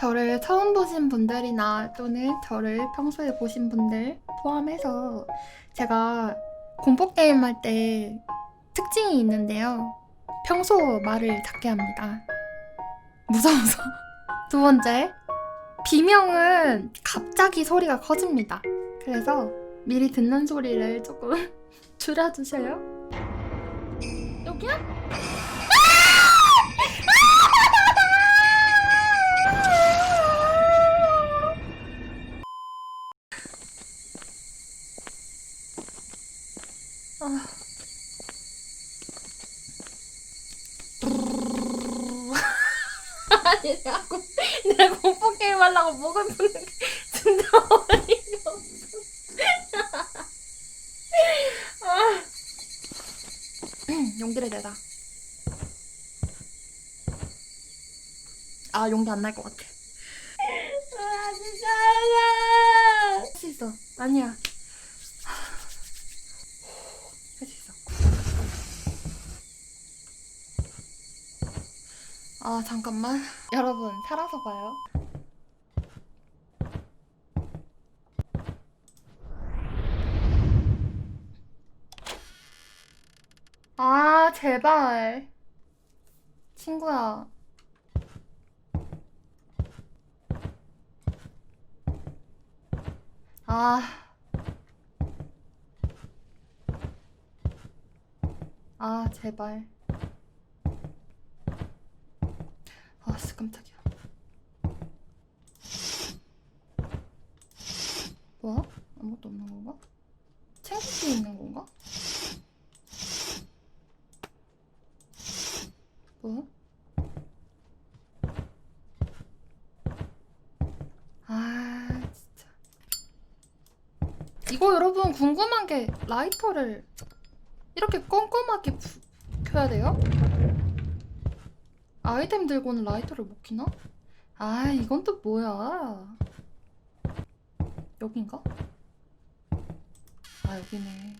저를 처음 보신 분들이나 또는 저를 평소에 보신 분들 포함해서 제가 공포 게임 할 때 특징이 있는데요. 평소 말을 작게 합니다. 무서워서. 두 번째, 비명은 갑자기 소리가 커집니다. 그래서 미리 듣는 소리를 조금 줄여주세요. 아. 아니 내가 공, 내가 공포 게임 하려고 목을 푸는 게 진짜 어이가 없어. 아. 용기를 내다. 아 용기 안 날 것 같아. 아 진짜 할수 있어. 아니야. 할 수 있어. 아 잠깐만. 여러분 살아서 봐요. 아 제발. 친구야. 아. 아, 제발. 아, 씨, 깜짝이야. 뭐야? 아무것도 없는 건가? 챙기기 있는 건가? 뭐야? 아, 진짜. 이거 여러분 궁금한 게 라이터를 이렇게 꼼꼼하게 부- 켜야 돼요? 아이템 들고는 라이터를 못 켜나? 아, 이건 또 뭐야? 여긴가? 아, 여기네.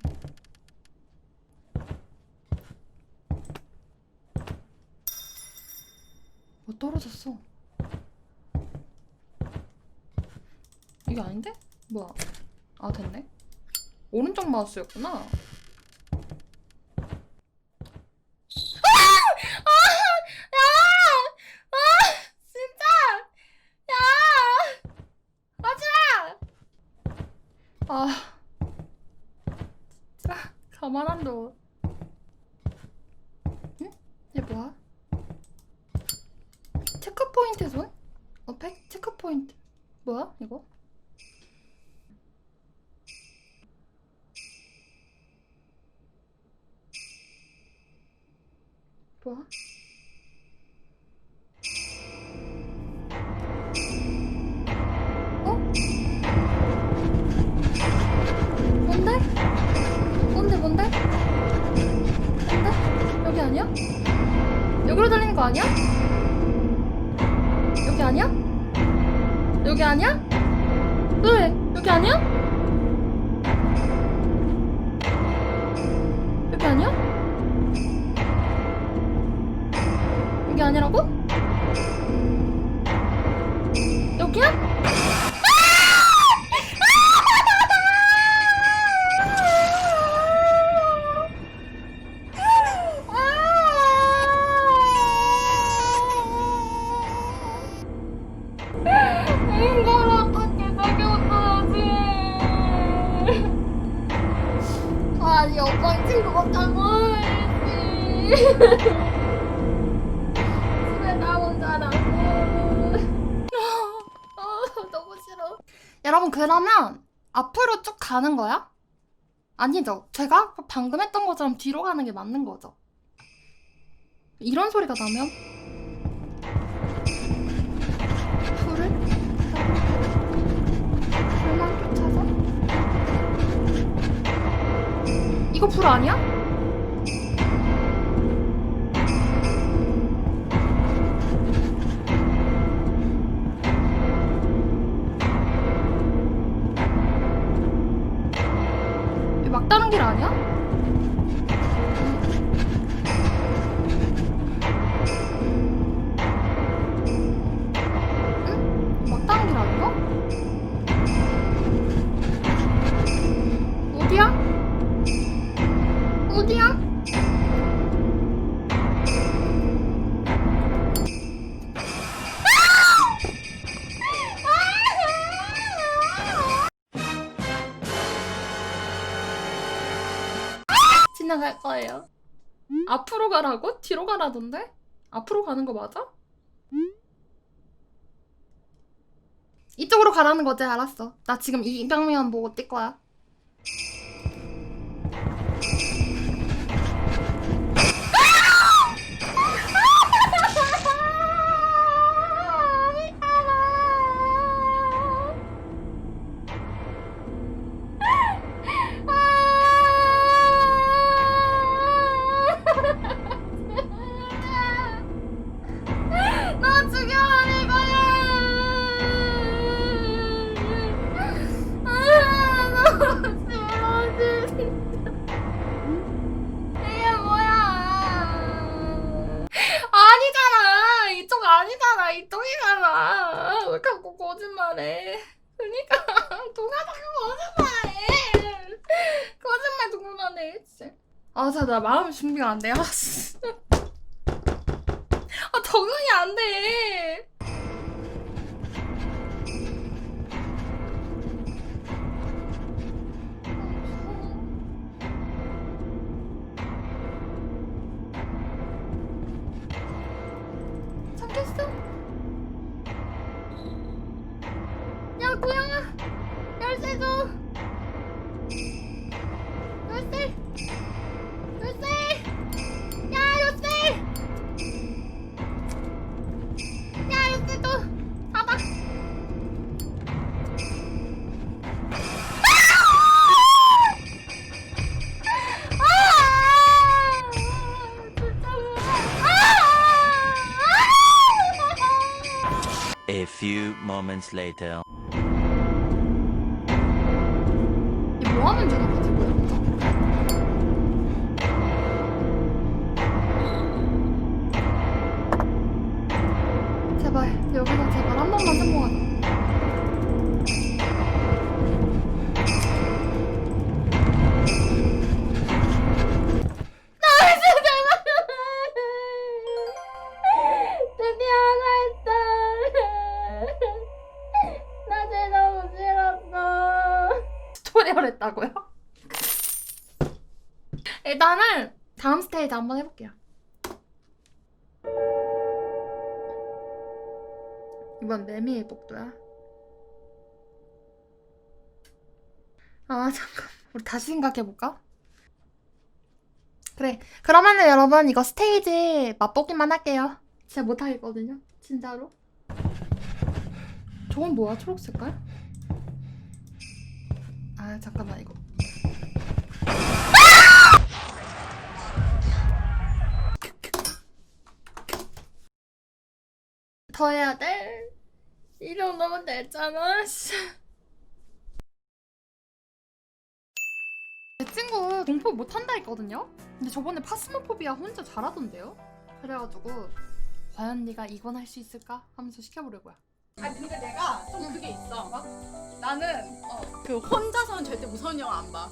뭐 떨어졌어? 이게 아닌데? 뭐야? 아, 됐네. 오른쪽 마우스였구나. 진짜! 야! 하지마! 아. 진짜, 가만 안 둬. 응? 얘 뭐야? 체크포인트 존? 어팩? 체크포인트. 뭐야, 이거? 뭐야? 거 아니야? 여기 아니야? 여기 아니야? 여러분 그러면 앞으로 쭉 가는 거야? 아니죠. 제가 방금 했던 것처럼 뒤로 가는 게 맞는 거죠. 이런 소리가 나면 불을 불만 쫓아서 이거 불 아니야? 막다른 길 아니야? 응? 막다른 길 아닌가? 어디야? 어디야? 거예요. 앞으로 가라고? 뒤로 가라던데? 앞으로 가는 거 맞아? 이쪽으로 가라는 거지 알았어. 나 지금 이 방면 보고 뛸 거야. 아, 진짜 나 마음 준비가 안 돼. 아. 아, 적응이 안 돼. Few moments later. 뭐야? 제발, 여기서 제발 한 번만 성공하자. 스토리를 했다고요? 일단은 다음 스테이지 한번 해볼게요. 이번 매미의 복도야. 아 잠깐 우리 다시 생각해볼까? 그래 그러면은 여러분 이거 스테이지 맛보기만 할게요. 진짜 못하겠거든요. 진짜로. 저건 뭐야 초록 색깔? 아 잠깐만 이거 더 해야 돼? 이 정도면 됐잖아 씨. 내 친구 공포 못한다 했거든요? 근데 저번에 파스모포비아 혼자 잘하던데요? 그래가지고 과연 네가 이건 할 수 있을까? 하면서 시켜보려고요 아 근데 내가 좀 그게 있어. 나는 어, 그 혼자서는 절대 무서운 영화 안 봐.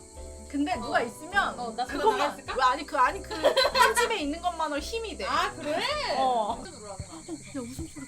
근데 누가 있으면 어, 나 그것만 왜 아니 그 아니 그 한 집에 있는 것만으로 힘이 돼. 아 그래? 어. 야 웃음소리